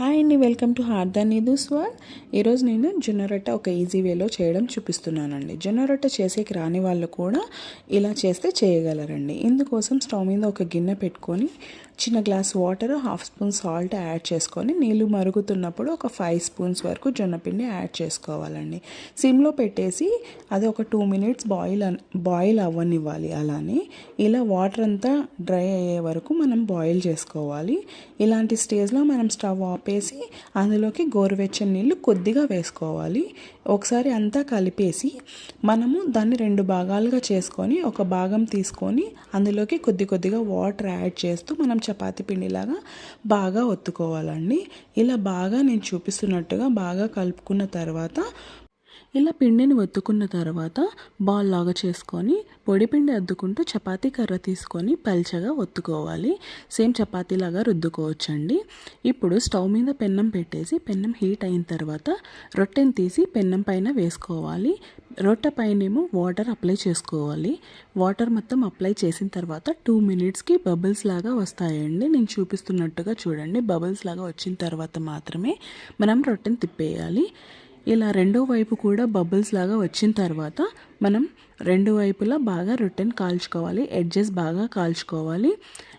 Hi అండి welcome to హార్ద నీదు స్వార్. ఈరోజు నేను జొన్న రొట్టె ఒక ఈజీ వేలో చేయడం చూపిస్తున్నానండి. జొన్న రొట్టె చేసేకి రాని వాళ్ళు కూడా ఇలా చేస్తే చేయగలరండి. ఇందుకోసం స్టవ్ మీద ఒక గిన్నె పెట్టుకొని చిన్న glass water half spoon salt add చేసుకొని నీళ్ళు మరుగుతున్నప్పుడు ఒక ఫైవ్ స్పూన్స్ వరకు జొన్నపిండి యాడ్ చేసుకోవాలండి. సిమ్లో పెట్టేసి అది ఒక టూ మినిట్స్ బాయిల్ బాయిల్ అవ్వనివ్వాలి అలానే. ఇలా వాటర్ అంతా డ్రై అయ్యే వరకు మనం బాయిల్ చేసుకోవాలి. ఇలాంటి స్టేజ్లో మనం స్టవ్ ఆఫ్ కలిపేసి అందులోకి గోరువెచ్చని నీళ్ళు కొద్దిగా వేసుకోవాలి. ఒకసారి అంతా కలిపేసి మనము దాన్ని రెండు భాగాలుగా చేసుకొని ఒక భాగం తీసుకొని అందులోకి కొద్ది కొద్దిగా వాటర్ యాడ్ చేస్తూ మనం చపాతి పిండిలాగా బాగా ఒత్తుకోవాలండి. ఇలా బాగా నేను చూపిస్తున్నట్టుగా బాగా కలుపుకున్న తర్వాత ఇలా పిండిని ఒత్తుకున్న తర్వాత బాల్ లాగా చేసుకొని పొడి పిండి అద్దుకుంటూ చపాతీ కర్ర తీసుకొని పల్చగా ఒత్తుకోవాలి. సేమ్ చపాతీలాగా రుద్దుకోవచ్చండి. ఇప్పుడు స్టవ్ మీద పెన్నం పెట్టేసి పెన్నం హీట్ అయిన తర్వాత రొట్టెని తీసి పెన్నం పైన వేసుకోవాలి. రొట్టె పైనేమో వాటర్ అప్లై చేసుకోవాలి. వాటర్ మొత్తం అప్లై చేసిన తర్వాత టూ మినిట్స్కి బబుల్స్ లాగా వస్తాయండి. నేను చూపిస్తున్నట్టుగా చూడండి. బబుల్స్ లాగా వచ్చిన తర్వాత మాత్రమే మనం రొట్టెని తిప్పేయాలి. ఇలా రెండో వైపు కూడా బబుల్స్ లాగా వచ్చిన తర్వాత మనం రెండు వైపులా బాగా రొట్టెని కాల్చుకోవాలి ఎడ్జెస్ బాగా కాల్చుకోవాలి.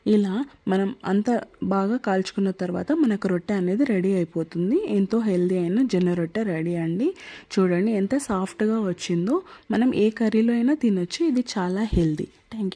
ఇలా మనం అంత బాగా కాల్చుకున్న తర్వాత మనకు రొట్టె అనేది రెడీ అయిపోతుంది. ఎంతో హెల్దీ అయిన జొన్న రొట్టె రెడీ అండి. చూడండి ఎంత సాఫ్ట్గా వచ్చిందో. మనం ఏ కర్రీలో అయినా తినొచ్చు. ఇది చాలా హెల్దీ. Thank you